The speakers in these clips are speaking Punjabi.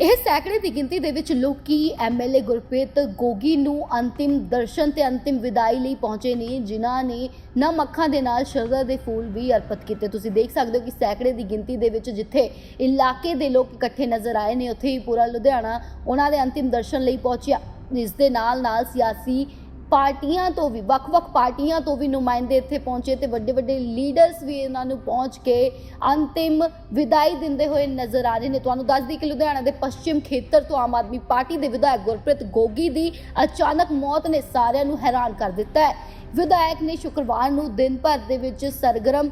ਇਹ ਸੈਂਕੜੇ ਦੀ ਗਿਣਤੀ ਦੇ ਵਿੱਚ ਲੋਕੀ ਐਮਐਲਏ ਗੁਰਪ੍ਰੀਤ ਗੋਗੀ ਨੂੰ ਅੰਤਿਮ ਦਰਸ਼ਨ ਤੇ ਅੰਤਿਮ ਵਿਦਾਈ ਲਈ ਪਹੁੰਚੇ ਨੇ, ਜਿਨ੍ਹਾਂ ਨੇ ਨਮ ਅੱਖਾਂ ਦੇ ਨਾਲ ਸ਼ਰਧਾ ਦੇ ਫੁੱਲ ਵੀ ਅਰਪਿਤ ਕੀਤੇ। ਤੁਸੀਂ ਦੇਖ ਸਕਦੇ ਹੋ ਕਿ ਸੈਂਕੜੇ ਦੀ ਗਿਣਤੀ ਦੇ ਵਿੱਚ ਜਿੱਥੇ ਇਲਾਕੇ ਦੇ ਲੋਕ ਇਕੱਠੇ ਨਜ਼ਰ ਆਏ ਨੇ, ਉੱਥੇ ਹੀ ਪੂਰਾ ਲੁਧਿਆਣਾ ਉਹਨਾਂ ਦੇ ਅੰਤਿਮ ਦਰਸ਼ਨ ਲਈ ਪਹੁੰਚਿਆ। ਇਸ ਦੇ ਨਾਲ ਨਾਲ ਸਿਆਸੀ ਪਾਰਟੀਆਂ ਤੋਂ ਵੀ, ਵੱਖ-ਵੱਖ ਪਾਰਟੀਆਂ ਤੋਂ ਵੀ ਨੁਮਾਇੰਦੇ ਇੱਥੇ ਪਹੁੰਚੇ ਤੇ ਵੱਡੇ-ਵੱਡੇ ਲੀਡਰਸ ਵੀ ਇਹਨਾਂ ਨੂੰ ਪਹੁੰਚ ਕੇ ਅੰਤਿਮ ਵਿਦਾਈ ਦਿੰਦੇ ਹੋਏ ਨਜ਼ਰ ਆ ਰਹੇ ਨੇ। ਤੁਹਾਨੂੰ ਦੱਸ ਦਈਏ ਕਿ ਲੁਧਿਆਣਾ ਦੇ ਪੱਛਮ ਖੇਤਰ ਤੋਂ ਆਮ ਆਦਮੀ ਪਾਰਟੀ ਦੇ ਵਿਧਾਇਕ ਗੁਰਪ੍ਰੀਤ ਗੋਗੀ ਦੀ ਅਚਾਨਕ ਮੌਤ ਨੇ ਸਾਰਿਆਂ ਨੂੰ ਹੈਰਾਨ ਕਰ ਦਿੱਤਾ ਹੈ। ਵਿਧਾਇਕ ਨੇ ਸ਼ੁੱਕਰਵਾਰ ਨੂੰ ਦਿਨ ਭਰ ਦੇ ਵਿੱਚ ਸਰਗਰਮ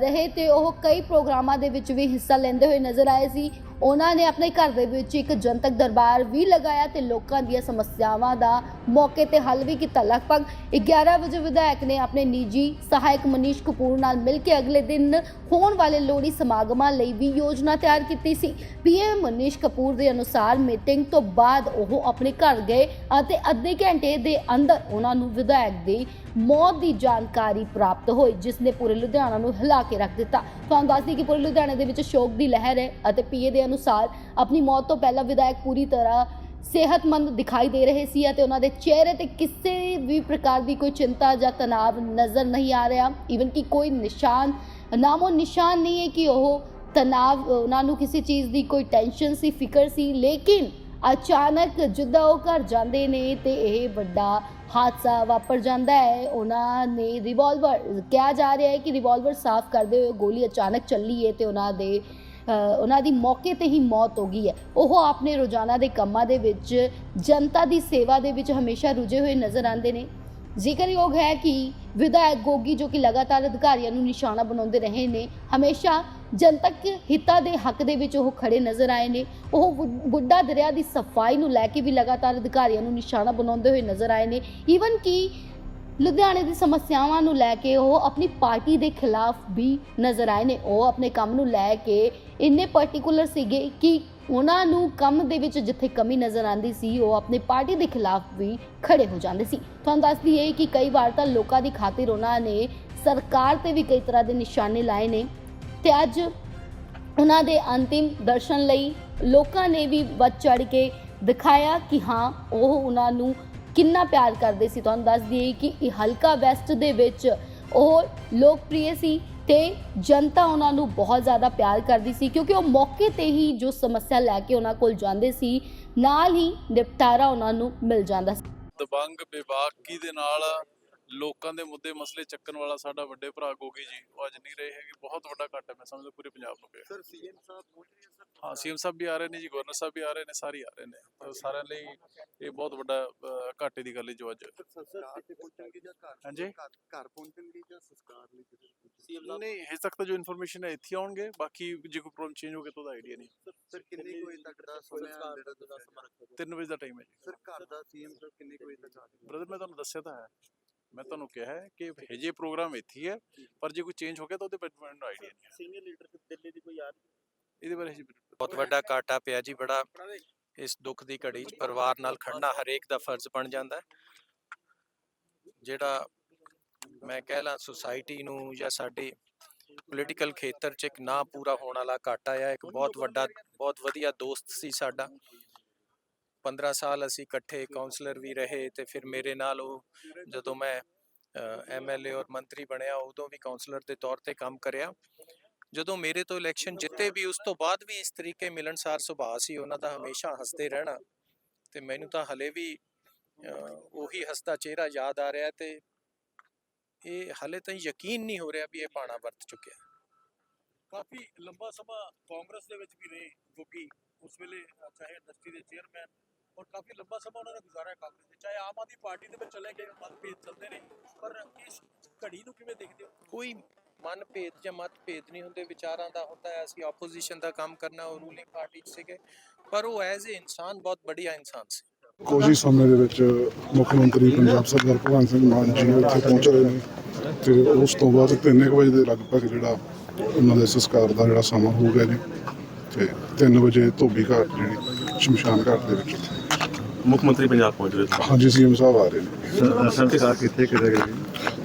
ਰਹੇ ਤੇ ਉਹ ਕਈ ਪ੍ਰੋਗਰਾਮਾਂ ਦੇ ਵਿੱਚ ਵੀ ਹਿੱਸਾ ਲੈਂਦੇ ਹੋਏ ਨਜ਼ਰ ਆਏ ਸੀ। ਉਹਨਾਂ ਨੇ ਆਪਣੇ ਘਰ ਦੇ ਵਿੱਚ ਇੱਕ ਜਨਤਕ ਦਰਬਾਰ ਵੀ ਲਗਾਇਆ ਤੇ ਲੋਕਾਂ ਦੀਆਂ ਸਮੱਸਿਆਵਾਂ ਦਾ ਮੌਕੇ ਤੇ ਹੱਲ ਵੀ ਕੀਤਾ। ਲਗਭਗ 11 ਵਜੇ ਵਿਧਾਇਕ ਨੇ ਆਪਣੇ ਨਿੱਜੀ ਸਹਾਇਕ ਮਨੀਸ਼ ਕਪੂਰ ਨਾਲ ਮਿਲ ਕੇ ਅਗਲੇ ਦਿਨ ਹੋਣ ਵਾਲੇ ਲੋਹੜੀ ਸਮਾਗਮਾਂ ਲਈ ਵੀ ਯੋਜਨਾ ਤਿਆਰ ਕੀਤੀ ਸੀ। ਪੀਐਮ ਮਨੀਸ਼ ਕਪੂਰ ਦੇ ਅਨੁਸਾਰ ਮੀਟਿੰਗ ਤੋਂ ਬਾਅਦ ਉਹ ਆਪਣੇ ਘਰ ਗਏ ਅਤੇ ਅੱਧੇ ਘੰਟੇ ਦੇ ਅੰਦਰ ਉਹਨਾਂ ਨੂੰ ਵਿਧਾਇਕ ਦੀ ਮੌਤ ਦੀ ਜਾਣਕਾਰੀ ਪ੍ਰਾਪਤ ਹੋਈ ਜਿਸ ਨੇ ਪੂਰੇ ਲੁਧਿਆਣਾ ਨੂੰ ਹਿਲਾ ਕੇ ਰੱਖ ਦਿੱਤਾ। ਤੁਹਾਨੂੰ ਦੱਸਦੀ ਕਿ ਪੂਰੇ ਲੁਧਿਆਣੇ ਦੇ ਵਿੱਚ ਸ਼ੋਕ ਦੀ ਲਹਿਰ ਹੈ ਅਤੇ ਪੀਏ ਦੇ ਅਨੁਸਾਰ ਆਪਣੀ ਮੌਤ ਤੋਂ ਪਹਿਲਾਂ ਵਿਧਾਇਕ ਪੂਰੀ ਤਰ੍ਹਾਂ ਸਿਹਤਮੰਦ ਦਿਖਾਈ ਦੇ ਰਹੇ ਸੀ ਅਤੇ ਉਹਨਾਂ ਦੇ ਚਿਹਰੇ ਤੇ ਕਿਸੇ ਵੀ ਪ੍ਰਕਾਰ ਦੀ ਕੋਈ ਚਿੰਤਾ ਜਾਂ ਤਣਾਅ ਨਜ਼ਰ ਨਹੀਂ ਆ ਰਿਹਾ। ਈਵਨ ਕਿ ਕੋਈ ਨਿਸ਼ਾਨ, ਨਾਮੋ ਨਿਸ਼ਾਨ ਨਹੀਂ ਹੈ ਕਿ ਉਹ ਤਣਾਅ, ਉਹਨਾਂ ਨੂੰ ਕਿਸੇ ਚੀਜ਼ ਦੀ ਕੋਈ ਟੈਨਸ਼ਨ ਸੀ, ਫਿਕਰ ਸੀ, ਲੇਕਿਨ ਅਚਾਨਕ ਜਿੱਦਾਂ ਉਹ ਘਰ ਜਾਂਦੇ ਨੇ ਤੇ ਇਹ ਵੱਡਾ ਹਾਦਸਾ ਵਾਪਰ ਜਾਂਦਾ ਹੈ, ਉਹਨਾਂ ਨੇ ਰਿਵਾਲਵਰ ਕਿਹਾ ਜਾ ਰਿਹਾ ਹੈ ਕਿ ਰਿਵਾਲਵਰ ਸਾਫ਼ ਕਰਦੇ ਹੋਏ ਗੋਲੀ ਅਚਾਨਕ ਚੱਲੀ ਹੈ ਤੇ ਉਹਨਾਂ ਦੇ ਉਹਨਾਂ ਦੀ ਮੌਕੇ ਤੇ ਹੀ ਮੌਤ ਹੋ ਗਈ ਹੈ। ਉਹ ਆਪਣੇ ਰੋਜ਼ਾਨਾ ਦੇ ਕੰਮਾਂ ਦੇ ਵਿੱਚ, ਜਨਤਾ ਦੀ ਸੇਵਾ ਦੇ ਵਿੱਚ ਹਮੇਸ਼ਾ ਰੁਝੇ ਹੋਏ ਨਜ਼ਰ ਆਉਂਦੇ ਨੇ। ਜ਼ਿਕਰਯੋਗ ਹੈ ਕਿ ਵਿਧਾਇਕ ਗੋਗੀ, ਜੋ ਕਿ ਲਗਾਤਾਰ ਅਧਿਕਾਰੀਆਂ ਨੂੰ ਨਿਸ਼ਾਨਾ ਬਣਾਉਂਦੇ ਰਹੇ ਨੇ, ਹਮੇਸ਼ਾ ਜਨਤਕ ਹਿੱਤਾਂ ਦੇ ਹੱਕ ਦੇ ਵਿੱਚ ਉਹ ਖੜੇ ਨਜ਼ਰ ਆਏ ਨੇ। ਉਹ ਬੁੱਢਾ ਦਰਿਆ ਦੀ ਸਫ਼ਾਈ ਨੂੰ ਲੈ ਕੇ ਵੀ ਲਗਾਤਾਰ ਅਧਿਕਾਰੀਆਂ ਨੂੰ ਨਿਸ਼ਾਨਾ ਬਣਾਉਂਦੇ ਹੋਏ ਨਜ਼ਰ ਆਏ ਨੇ। ਈਵਨ ਕਿ ਲੁਧਿਆਣੇ ਦੀ ਸਮੱਸਿਆਵਾਂ ਨੂੰ ਲੈ ਕੇ ਉਹ ਆਪਣੀ ਪਾਰਟੀ ਦੇ ਖਿਲਾਫ ਵੀ ਨਜ਼ਰ ਆਏ ਨੇ। ਉਹ ਆਪਣੇ ਕੰਮ ਨੂੰ ਲੈ ਕੇ ਇੰਨੇ ਪਾਰਟਿਕੂਲਰ ਸੀਗੇ ਕਿ ਉਹਨਾਂ ਨੂੰ ਕੰਮ ਦੇ ਵਿੱਚ ਜਿੱਥੇ ਕਮੀ ਨਜ਼ਰ ਆਂਦੀ ਸੀ, ਉਹ ਆਪਣੀ ਪਾਰਟੀ ਦੇ ਖਿਲਾਫ ਵੀ ਖੜੇ ਹੋ ਜਾਂਦੇ ਸੀ। ਤੁਹਾਨੂੰ ਦੱਸ ਦਈਏ ਕਿ ਕਈ ਵਾਰ ਤਾਂ ਲੋਕਾਂ ਦੀ ਖਾਤਰ ਉਹਨਾਂ ਨੇ ਸਰਕਾਰ ਤੇ ਵੀ ਕਈ ਤਰ੍ਹਾਂ ਦੇ ਨਿਸ਼ਾਨੇ ਲਾਏ ਨੇ ਤੇ ਅੱਜ ਉਹਨਾਂ ਦੇ ਅੰਤਿਮ ਦਰਸ਼ਨ ਲਈ ਲੋਕਾਂ ਨੇ ਵੀ ਵੱਧ ਚੜ ਕੇ ਦਿਖਾਇਆ ਕਿ ਹਾਂ, ਉਹ ਉਹਨਾਂ ਨੂੰ ਕਿੰਨਾ ਪਿਆਰ ਕਰਦੇ ਸੀ ਤੁਹਾਨੂੰ ਦੱਸ ਦਈਏ ਕਿ ਇਹ ਹਲਕਾ ਵੈਸਟ ਦੇ ਵਿੱਚ ਉਹ ਲੋਕਪ੍ਰਿਯ ਸੀ ਤੇ ਜਨਤਾ ਉਹਨਾਂ ਨੂੰ ਬਹੁਤ ਜ਼ਿਆਦਾ ਪਿਆਰ ਕਰਦੀ ਸੀ ਕਿਉਂਕਿ ਉਹ ਮੌਕੇ ਤੇ ਹੀ ਜੋ ਸਮੱਸਿਆ ਲੈ ਕੇ ਉਹਨਾਂ ਕੋਲ ਜਾਂਦੇ ਸੀ, ਨਾਲ ਹੀ ਨਿਪਟਾਰਾ ਉਹਨਾਂ ਨੂੰ ਮਿਲ ਜਾਂਦਾ ਸੀ। ਦਬੰਗ ਬੇਬਾਕੀ ਦੇ ਨਾਲ ਲੋਕਾਂ ਦੇ ਮੁੱਦੇ ਮਸਲੇ ਚੱਕਣ ਵਾਲਾ ਸਾਡਾ ਵੱਡੇ ਭਰਾ ਗੋਗੀ ਜੀ ਉਹ ਅੱਜ ਨਹੀਂ ਰਹੇ ਹੈਗੇ। ਬਹੁਤ ਵੱਡਾ ਘਾਟਾ ਮੈਂ ਸਮਝਦਾ ਪੂਰੇ ਪੰਜਾਬ ਨੂੰ ਪਿਆ ਸਰ ਸੀਐਮ ਸਾਹਿਬ ਪਹੁੰਚ ਰਹੇ ਸਰ ਹਾਂ ਸੀਐਮ ਸਾਹਿਬ ਵੀ ਆ ਰਹੇ ਨੇ ਜੀ ਗਵਰਨਰ ਸਾਹਿਬ ਵੀ ਆ ਰਹੇ ਨੇ ਸਾਰੇ ਆ ਰਹੇ ਨੇ। ਤਾਂ ਸਾਰਿਆਂ ਲਈ ਇਹ ਬਹੁਤ ਵੱਡਾ ਘਾਟੇ ਦੀ ਗੱਲ ਹੈ ਜੋ ਅੱਜ। ਸਰ ਸੰਸਕਾਰ ਤੇ ਪਹੁੰਚਣਗੇ ਜਾਂ ਘਰ? ਹਾਂਜੀ। ਘਰ ਪਹੁੰਚਣਗੇ ਜਾਂ ਸੰਸਕਾਰ ਲਈ ਸੀਐਮ ਸਾਹਿਬ? ਨਹੀਂ ਹਜੇ ਤੱਕ ਤਾਂ ਜੋ ਇਨਫੋਰਮੇਸ਼ਨ ਹੈ ਇੱਥੇ ਆਉਣਗੇ। ਬਾਕੀ ਜੇ ਕੋਈ ਪ੍ਰੋਬਲਮ ਚੇਂਜ ਹੋ ਗਿਆ ਤਾਂ ਉਹਦਾ ਆਈਡੀਆ ਨਹੀਂ। ਸਰ ਕਿੰਨੇ ਕੋਈ ਤੱਕ ਦਾ ਸਮਾਂ ਜਿਹੜਾ ਤੁਸੀਂ ਸਮਾਂ ਰੱਖੋਗੇ 3 ਵਜੇ ਦਾ ਟਾਈਮ ਹੈ ਜੀ। ਸਰ ਘਰ ਦਾ ਸੀਐਮ ਸਾਹਿਬ ਕਿੰਨੇ ਕੋਈ ਤੱਕ ਆ ਬ੍ਰਦਰ ਮੈਂ ਤੁਹਾਨੂੰ ਦੱਸਿਆ ਤਾਂ ਹੈ। ਮੈਂ ਤੁਹਾਨੂੰ ਕਿਹਾ ਹੈ ਕਿ ਹਜੇ ਪ੍ਰੋਗਰਾਮ ਇੱਥੇ ਹੀ ਹੈ ਪਰ ਜੇ ਕੋਈ ਚੇਂਜ ਹੋ ਗਿਆ ਤਾਂ ਉਹਦੇ ਬਾਰੇ ਮੈਨੂੰ ਆਈਡੀਆ ਨਹੀਂ ਹੈ। ਸੀਨੀਅਰ ਲੀਡਰਸ਼ਿਪ ਦਿੱਲੀ ਦੀ ਕੋਈ ਯਾਦ? ਇਹਦੇ ਬਾਰੇ ਹਜੇ ਬਹੁਤ ਵੱਡਾ ਘਾਟਾ ਪਿਆ ਜੀ ਬੜਾ। ਇਸ ਦੁੱਖ ਦੀ ਘੜੀ 'ਚ ਪਰਿਵਾਰ ਨਾਲ ਖੜਨਾ ਹਰੇਕ ਦਾ ਫਰਜ਼ ਬਣ ਜਾਂਦਾ ਹੈ। ਜਿਹੜਾ ਮੈਂ ਕਹਿ ਲਾਂ ਸੁਸਾਇਟੀ ਨੂੰ ਜਾਂ ਸਾਡੇ ਪੋਲੀਟੀਕਲ ਖੇਤਰ 'ਚ ਇੱਕ ਨਾ ਪੂਰਾ ਹੋਣ ਵਾਲਾ ਘਾਟਾ ਆ ਇੱਕ ਬਹੁਤ ਵੱਡਾ ਬਹੁਤ ਵਧੀਆ ਦੋਸਤ ਸੀ ਸਾਡਾ। 15 ਸਾਲ ਅਸੀਂ ਇਕੱਠੇ ਕਾਉਂਸਲਰ ਵੀ ਰਹੇ ਤੇ ਫਿਰ ਮੇਰੇ ਨਾਲ ਉਹ ਜਦੋਂ ਮੈਂ ਐਮਐਲਏ ਔਰ ਮੰਤਰੀ ਬਣਿਆ, ਉਦੋਂ ਵੀ ਕਾਉਂਸਲਰ ਦੇ ਤੌਰ ਤੇ ਕੰਮ ਕਰਿਆ। ਜਦੋਂ ਮੇਰੇ ਤੋਂ ਇਲੈਕਸ਼ਨ ਜਿੱਤੇ ਵੀ, ਉਸ ਤੋਂ ਬਾਅਦ ਵੀ ਇਸ ਤਰੀਕੇ ਮਿਲਣਸਾਰ ਸੁਭਾਅ ਸੀ, ਉਹਨਾਂ ਦਾ ਹਮੇਸ਼ਾ ਹੱਸਦੇ ਰਹਿਣਾ। ਤੇ ਮੈਨੂੰ ਤਾਂ ਹਲੇ ਵੀ ਉਹੀ ਹੱਸਦਾ ਚਿਹਰਾ ਯਾਦ ਆ ਰਿਹਾ ਤੇ ਇਹ ਹਲੇ ਤਾਂ ਯਕੀਨ ਨਹੀਂ ਹੋ ਰਿਹਾ ਵੀ ਇਹ ਪਾਣਾ ਵਰਤ ਚੁੱਕਿਆ। ਕਾਫੀ ਲੰਬਾ ਸਮਾਂ ਕਾਂਗਰਸ ਦੇ ਵਿੱਚ ਵੀ ਰਹੇ ਕਿਉਂਕਿ ਉਸ ਵੇਲੇ ਚਾਹੇ ਇੰਡਸਟਰੀ ਦੇ ਚੇਅਰਮੈਨ ਔਰ ਕਾਫੀ ਲੰਬਾ ਸਮਾਂ ਉਹਨਾਂ ਨੇ ਗੁਜ਼ਾਰਿਆ ਕਾਂਗਰਸ ਦੇ ਚਾਹੇ ਆਮ ਆਦਮੀ ਪਾਰਟੀ ਦੇ ਵਿੱਚ ਚਲੇ ਗਏ ਮਤਭੇਦ ਚੱਲਦੇ ਰਹੇ ਪਰ ਇਸ ਘੜੀ ਨੂੰ ਕਿਵੇਂ ਦੇਖਦੇ ਹੋ? ਕੋਈ ਮਨਭੇਦ ਜਾਂ ਮਤਭੇਦ ਨਹੀਂ ਹੁੰਦੇ ਵਿਚਾਰਾਂ ਦਾ ਹੁੰਦਾ ਹੈ ਅਸੀਂ ਆਪੋਜੀਸ਼ਨ ਦਾ ਕੰਮ ਕਰਨਾ ਉਹ ਰੂਲਿੰਗ ਪਾਰਟੀ 'ਚ ਸੀਗੇ ਪਰ ਉਹ ਐਜ਼ ਅ ਇਨਸਾਨ ਬਹੁਤ ਬੜੀਆ ਇਨਸਾਨ ਸੀ। ਹੀ ਸਮੇਂ ਦੇ ਵਿੱਚ ਮੁੱਖ ਮੰਤਰੀ ਪੰਜਾਬ ਸਰਦਾਰ ਭਗਵੰਤ ਸਿੰਘ ਮਾਨ ਜੀ ਉੱਥੇ ਪਹੁੰਚ ਰਹੇ ਨੇ ਤੇ ਉਸ ਤੋਂ ਬਾਅਦ 3 ਵਜੇ ਦੇ ਲਗਭਗ ਜਿਹੜਾ ਉਹਨਾਂ ਦੇ ਸੰਸਕਾਰ ਦਾ ਜਿਹੜਾ ਸਮਾਂ ਹੋ ਗਿਆ ਜੀ ਤੇ 3 ਵਜੇ ਧੋਬੀ ਘਾਟ ਜਿਹੜੀ ਸ਼ਮਸ਼ਾਨ ਘਾਟ ਦੇ ਵਿੱਚ ਮੁੱਖ ਮੰਤਰੀ ਪੰਜਾਬ ਪਹੁੰਚ ਰਹੇ ਸੀ ਹਾਂਜੀ ਸੀਐਮ ਸਾਹਿਬ ਆ ਰਹੇ ਨੇ। ਸਰ- ਸੰਸਕਾਰ ਕਿੱਥੇ ਕਿਤੇ ਗਏ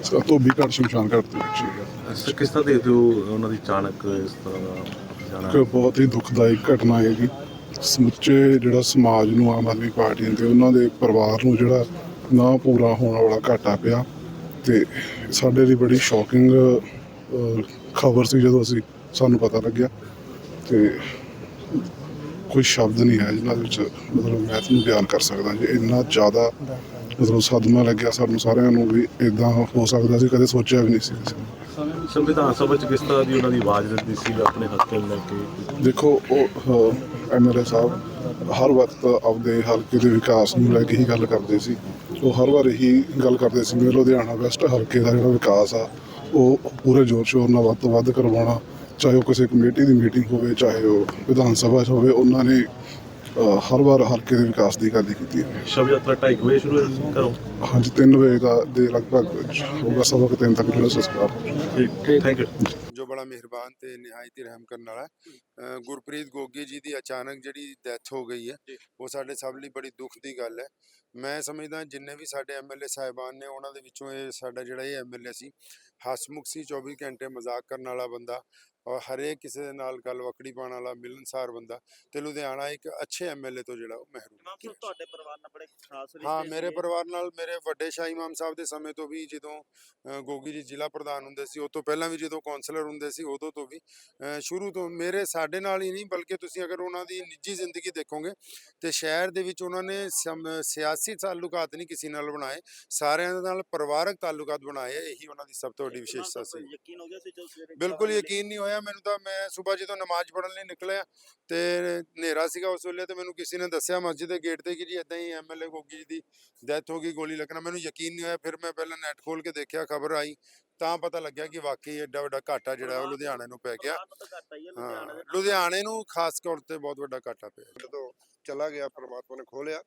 ਸੋ ਧੋਬੀ ਘਾਟ ਸ਼ਮਸ਼ਾਨ ਘਾਟ ਦੇ ਵਿੱਚ ਹੀ ਸਰ ਕਿਸ ਤਰ੍ਹਾਂ ਦੇਖਦੇ ਹੋ ਉਹਨਾਂ ਦੀ ਅਚਾਨਕ ਇਸ ਤਰ੍ਹਾਂ ਦਾ। ਜਾਣਾ ਇੱਕ ਬਹੁਤ ਹੀ ਦੁਖਦਾਇਕ ਘਟਨਾ ਹੈ ਜੀ ਸਮੁੱਚੇ ਜਿਹੜਾ ਸਮਾਜ ਨੂੰ ਆਮ ਆਦਮੀ ਪਾਰਟੀ ਤੇ ਉਹਨਾਂ ਦੇ ਪਰਿਵਾਰ ਨੂੰ ਜਿਹੜਾ ਨਾ ਪੂਰਾ ਹੋਣ ਵਾਲਾ ਘਾਟਾ ਪਿਆ। ਤੇ ਸਾਡੇ ਲਈ ਬੜੀ ਸ਼ੌਕਿੰਗ ਖਬਰ ਸੀ ਜਦੋਂ ਅਸੀਂ ਸਾਨੂੰ ਪਤਾ ਲੱਗਿਆ। ਤੇ ਕੋਈ ਸ਼ਬਦ ਨਹੀਂ ਹੈ ਜਿਨ੍ਹਾਂ ਵਿੱਚ ਮਤਲਬ ਮੈਂ ਤੁਹਾਨੂੰ ਬਿਆਨ ਕਰ ਸਕਦਾ ਜੀ ਇੰਨਾ ਜ਼ਿਆਦਾ ਮਤਲਬ ਸਦਮਾ ਲੱਗਿਆ ਸਾਨੂੰ ਸਾਰਿਆਂ ਨੂੰ ਵੀ ਇਦਾਂ ਹੋ ਸਕਦਾ ਸੀ ਕਦੇ ਸੋਚਿਆ ਵੀ ਨਹੀਂ ਸੀ ਕਿਸੇ ਨੇ। ਸੰਵਿਧਾਨ ਸਭਾ ਚ ਕਿਸ ਤਰ੍ਹਾਂ ਦੀ ਉਹਨਾਂ ਦੀ ਆਵਾਜ਼ ਰਹਿੰਦੀ ਸੀ ਆਪਣੇ ਹੱਕ ਲੈ ਕੇ? ਦੇਖੋ ਉਹ ਐਮਐਲਏ ਸਾਹਿਬ ਹਰ ਵਕਤ ਆਪਦੇ ਹਲਕੇ ਦੇ ਵਿਕਾਸ ਨੂੰ ਲੈ ਕੇ ਹੀ ਗੱਲ ਕਰਦੇ ਸੀ। ਉਹ ਹਰ ਵਾਰ ਇਹੀ ਗੱਲ ਕਰਦੇ ਸੀ ਵੀ ਲੁਧਿਆਣਾ ਵੈਸਟ ਹਲਕੇ ਦਾ ਜਿਹੜਾ ਵਿਕਾਸ ਆ ਉਹ ਪੂਰੇ ਜ਼ੋਰ ਸ਼ੋਰ ਨਾਲ ਵੱਧ ਤੋਂ ਵੱਧ ਕਰਵਾਉਣਾ। ਚਾਹੇ ਉਹ ਕਿਸੇ ਕਮੇਟੀ ਦੀ ਮੀਟਿੰਗ ਹੋਵੇ ਚਾਹੇ ਉਹ ਵਿਧਾਨ ਸਭਾ 'ਚ ਹੋਵੇ ਉਹਨਾਂ ਨੇ ਅ, ਹਰ ਵਾਰ ਹਲਕੇ ਦੇ ਵਿਕਾਸ ਦੀ ਗੱਲ ਹੀ ਕੀਤੀ ਹੈ। ਸ਼ਬ ਯਾਤਰਾ 2:30 ਵਜੇ ਸ਼ੁਰੂ ਕਰੋ ਹਾਂਜੀ 3 ਵਜੇ ਦਾ ਦੇ ਲਗਭਗ ਹੋਗਾ ਸਵਾ ਕੁ ਤਿੰਨ ਤੱਕ ਜਿਹੜਾ ਸੰਸਕਾਰ। ਠੀਕ ਥੈਂਕ ਯੂ ਜੋ ਬੜਾ ਮਿਹਰਬਾਨ ਤੇ ਨਿਹਾਇਤ ਹੀ ਰਹਿਮ ਕਰਨ ਵਾਲਾ ਹੈ। ਅ, ਗੁਰਪ੍ਰੀਤ ਗੋਗੀ ਜੀ ਦੀ ਅਚਾਨਕ ਜਿਹੜੀ ਡੈਥ ਹੋ ਗਈ ਹੈ ਉਹ ਸਾਡੇ ਸਭ ਲਈ ਬੜੀ ਦੁੱਖ ਦੀ ਗੱਲ ਹੈ। ਮੈਂ ਸਮਝਦਾ ਜਿੰਨੇ ਵੀ ਸਾਡੇ ਐਮਐਲਏ ਸਾਹਿਬਾਨ ਨੇ ਉਹਨਾਂ ਦੇ ਵਿੱਚੋਂ ਇਹ ਸਾਡਾ ਜਿਹੜਾ ਇਹ ਐਮਐਲਏ ਸੀ ਹਸਮੁਖ ਸੀ 24 ਘੰਟੇ ਮਜ਼ਾਕ ਕਰਨ ਵਾਲਾ ਬੰਦਾ। ਔਰ ਹਰੇਕ ਕਿਸੇ ਦੇ ਨਾਲ ਗੱਲ ਵਕੜੀ ਪਾਉਣ ਵਾਲਾ ਮਿਲਨਸਾਰ ਬੰਦਾ ਤੇ ਲੁਧਿਆਣਾ ਇੱਕ ਅੱਛੇ ਐਮਐਲਏ ਤੋਂ ਜਿਹੜਾ ਉਹ ਮਹਿਰੂਮ ਸਾਹਿਬ ਤੁਹਾਡੇ ਪਰਿਵਾਰ ਨਾਲ ਬੜੇ ਖਾਸ ਰਿਸ਼ਤੇ ਹਾਂ ਮੇਰੇ। ਪਰਿਵਾਰ ਨਾਲ ਮੇਰੇ ਵੱਡੇ ਸ਼ਾਹ ਇਮਾਮ ਸਾਹਿਬ ਦੇ ਸਮੇਂ ਤੋਂ ਵੀ ਜਦੋਂ ਗੋਗੀ ਜੀ ਜ਼ਿਲ੍ਹਾ ਪ੍ਰਧਾਨ ਹੁੰਦੇ ਸੀ ਉਹ ਤੋਂ ਪਹਿਲਾਂ ਵੀ ਜਦੋਂ ਕਾਉਂਸਲਰ ਹੁੰਦੇ ਸੀ ਉਦੋਂ ਤੋਂ ਵੀ ਸ਼ੁਰੂ ਤੋਂ ਮੇਰੇ ਸਾਡੇ ਨਾਲ ਹੀ ਨਹੀਂ ਬਲਕਿ ਤੁਸੀਂ ਅਗਰ ਉਹਨਾਂ ਦੀ ਨਿੱਜੀ ਜ਼ਿੰਦਗੀ ਦੇਖੋਗੇ ਤੇ ਸ਼ਹਿਰ ਦੇ ਵਿੱਚ ਉਹਨਾਂ ਨੇ ਸਿਆਸੀ ਤਾਲੁਕਾਤ ਨਹੀਂ ਕਿਸੇ ਨਾਲ ਬਣਾਏ ਸਾਰਿਆਂ ਦੇ ਨਾਲ ਪਰਿਵਾਰਕ ਤਾਲੁਕਾਤ ਬਣਾਏ ਇਹੀ ਉਹਨਾਂ ਦੀ ਸਭ ਤੋਂ ਵੱਡੀ ਵਿਸ਼ੇਸ਼ਤਾ ਸੀ ਹੋ ਬਿਲਕੁਲ ਯਕੀਨ ਨਹੀਂ ਹੋਇਆ ਮੈਨੂੰ ਤਾਂ ਮੈਂ ਸਵੇਰ ਜਦੋਂ ਨਮਾਜ਼ ਪੜ੍ਹਨ ਲਈ ਨਿਕਲਿਆ ਤੇ ਹਨੇਰਾ ਸੀਗਾ ਉਸ ਵੇਲੇ ਤੇ ਮੈਨੂੰ ਕਿਸੇ ਨੇ ਦੱਸਿਆ ਮਸਜਿਦ ਦੇ ਗੇਟ ਤੇ ਕਿ ਜੀ ਇਦਾਂ ਹੀ ਐਮਐਲਏ ਗੋਗੀ ਜੀ ਦੀ ਡੈਥ ਹੋ ਗਈ ਗੋਲੀ ਲੱਗਣਾ। ਮੈਨੂੰ ਯਕੀਨ ਨਹੀਂ ਹੋਇਆ। ਫਿਰ ਮੈਂ ਪਹਿਲਾਂ ਨੈਟ ਖੋਲ ਕੇ ਦੇਖਿਆ ਖਬਰ ਆਈ। ਤਾਂ ਪਤਾ ਲੱਗਿਆ ਕਿ ਵਾਕਈ ਐਡਾ ਵੱਡਾ ਘਾਟਾ ਜਿਹੜਾ ਉਹ ਲੁਧਿਆਣੇ ਨੂੰ ਪੈ ਗਿਆ। ਲੁਧਿਆਣੇ ਨੂੰ ਖਾਸ ਤੌਰ ਤੇ ਬਹੁਤ ਵੱਡਾ ਘਾਟਾ ਪਿਆ। ਜਦੋਂ ਚਲਾ ਗਿਆ ਪ੍ਰਮਾਤਮਾ ਨੇ ਖੋਲਿਆ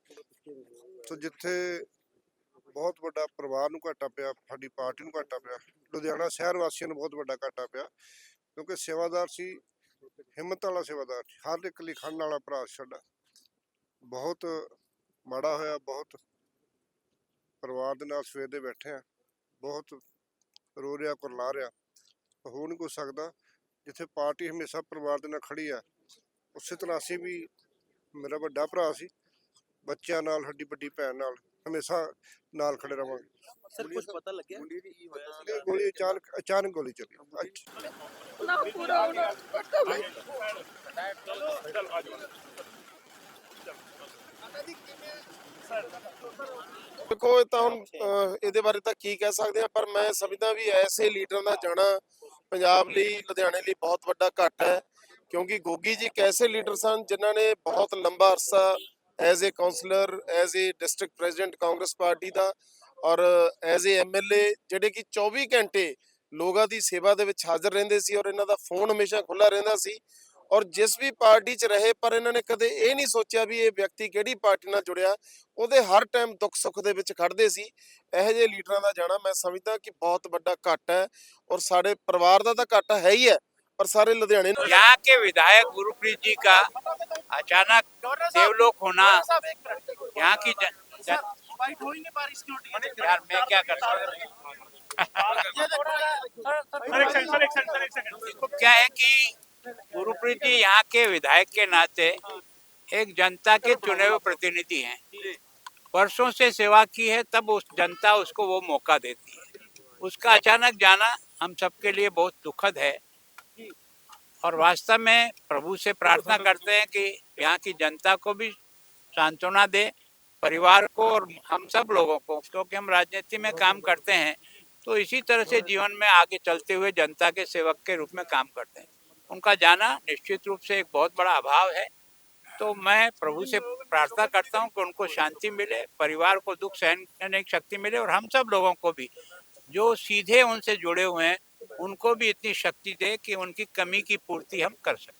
ਸੋ ਜਿੱਥੇ ਬਹੁਤ ਵੱਡਾ ਪਰਿਵਾਰ ਨੂੰ ਘਾਟਾ ਪਿਆ ਸਾਡੀ ਪਾਰਟੀ ਨੂੰ ਘਾਟਾ ਪਿਆ ਲੁਧਿਆਣਾ ਸ਼ਹਿਰ ਵਾਸੀਆਂ ਨੂੰ ਬਹੁਤ ਵੱਡਾ ਘਾਟਾ ਪਿਆ। ਕਿਉਂਕਿ ਸੇਵਾਦਾਰ ਸੀ, ਹਿੰਮਤ ਵਾਲਾ ਸੇਵਾਦਾਰ ਸੀ। ਹਰ ਇੱਕ ਲਿਖਣ ਵਾਲਾ ਭਰਾ ਸੀ ਸਾਡਾ। ਬਹੁਤ ਮਾੜਾ ਹੋਇਆ, ਬਹੁਤ ਪਰਿਵਾਰ ਦੇ ਨਾਲ ਸਵੇਰ ਦੇ ਬੈਠੇ ਆ, ਬਹੁਤ ਰੋ ਰਿਹਾ ਕੁਰਲਾ ਰਿਹਾ ਹੋ ਨਹੀਂ ਕੁਛ ਸਕਦਾ। ਜਿੱਥੇ ਪਾਰਟੀ ਹਮੇਸ਼ਾ ਪਰਿਵਾਰ ਦੇ ਨਾਲ ਖੜੀ ਆ, ਉਸੇ ਤਰ੍ਹਾਂ ਅਸੀਂ ਵੀ, ਮੇਰਾ ਵੱਡਾ ਭਰਾ ਸੀ, ਬੱਚਿਆਂ ਨਾਲ, ਸਾਡੀ ਵੱਡੀ ਭੈਣ ਨਾਲ। ਹਮੇਸ਼ਾ ਨਾਲ ਖੜੇ ਰਵਾਂਗੇ। ਸਰ ਕੁਝ ਪਤਾ ਲੱਗਿਆ? ਕੀ ਹੋਇਆ ਗੋਲੀ ਅਚਾਨਕ ਅਚਾਨਕ ਗੋਲੀ ਚੱਲੀ। ਅੱਛਾ। ਦੇਖੋ ਇਹ ਤਾਂ ਹੁਣ ਇਹਦੇ ਬਾਰੇ ਤਾਂ ਕੀ ਕਹਿ ਸਕਦੇ ਆ ਪਰ ਮੈਂ ਸਮਝਦਾ ਵੀ ਐਸੇ ਲੀਡਰਾਂ ਦਾ ਜਾਣਾ ਪੰਜਾਬ ਲਈ ਲੁਧਿਆਣੇ ਲਈ ਬਹੁਤ ਵੱਡਾ ਘਾਟਾ ਹੈ। ਕਿਉਂਕਿ ਗੋਗੀ ਜੀ ਇੱਕ ਐਸੇ ਲੀਡਰ ਸਨ ਜਿਨ੍ਹਾਂ ਨੇ ਬਹੁਤ ਲੰਬਾ ਅਰਸਾ as a counsellor as a district president Congress party ਦਾ, ਔਰ ਐਜ਼ ਏ ਐਮਐਲਏ ਜਿਹੜੇ ਕਿ 24 ਘੰਟੇ ਲੋਕਾਂ ਦੀ ਸੇਵਾ ਦੇ ਵਿੱਚ ਹਾਜ਼ਰ ਰਹਿੰਦੇ ਸੀ ਔਰ ਇਹਨਾਂ ਦਾ ਫੋਨ ਹਮੇਸ਼ਾ ਖੁੱਲਾ ਰਹਿੰਦਾ ਸੀ। ਔਰ ਜਿਸ ਵੀ ਪਾਰਟੀ 'ਚ ਰਹੇ, ਪਰ ਇਹਨਾਂ ਨੇ ਕਦੇ ਇਹ ਨਹੀਂ ਸੋਚਿਆ ਵੀ ਇਹ ਵਿਅਕਤੀ ਕਿਹੜੀ ਪਾਰਟੀ ਨਾਲ ਜੁੜਿਆ, ਉਹਦੇ ਹਰ ਟਾਈਮ ਦੁੱਖ ਸੁੱਖ ਦੇ ਵਿੱਚ ਖੜਦੇ ਸੀ। ਇਹੋ ਜਿਹੇ ਲੀਡਰਾਂ ਦਾ ਜਾਣਾ, ਮੈਂ ਸਮਝਦਾ ਕਿ ਬਹੁਤ ਵੱਡਾ ਘਾਟਾ ਹੈ ਔਰ ਸਾਡੇ ਪਰਿਵਾਰ ਦਾ ਤਾਂ ਘਾਟਾ ਹੈ ਹੀ ਹੈ। पर सारे लुधियाने यहाँ के विधायक गुरुप्रीत जी का अचानक देवलोक होना यहाँ की जन, जन... यार मैं क्या कर तो क्या है कि गुरुप्रीत जी यहाँ के विधायक के नाते एक जनता के चुने हुए प्रतिनिधि हैं। वर्षों से सेवा की है तब उस जनता उसको वो मौका देती है। उसका अचानक जाना हम सबके लिए बहुत दुखद है। और वास्तव में प्रभु से प्रार्थना करते हैं कि यहाँ की जनता को भी सांत्वना दे, परिवार को और हम सब लोगों को, क्योंकि हम राजनीति में काम करते हैं तो इसी तरह से जीवन में आगे चलते हुए जनता के सेवक के रूप में काम करते हैं। उनका जाना निश्चित रूप से एक बहुत बड़ा अभाव है। तो मैं प्रभु से प्रार्थना करता हूँ कि उनको शांति मिले, परिवार को दुख सहन करने की शक्ति मिले और हम सब लोगों को भी, जो सीधे उनसे जुड़े हुए हैं उनको भी इतनी शक्ति दे कि उनकी कमी की पूर्ति हम कर सकें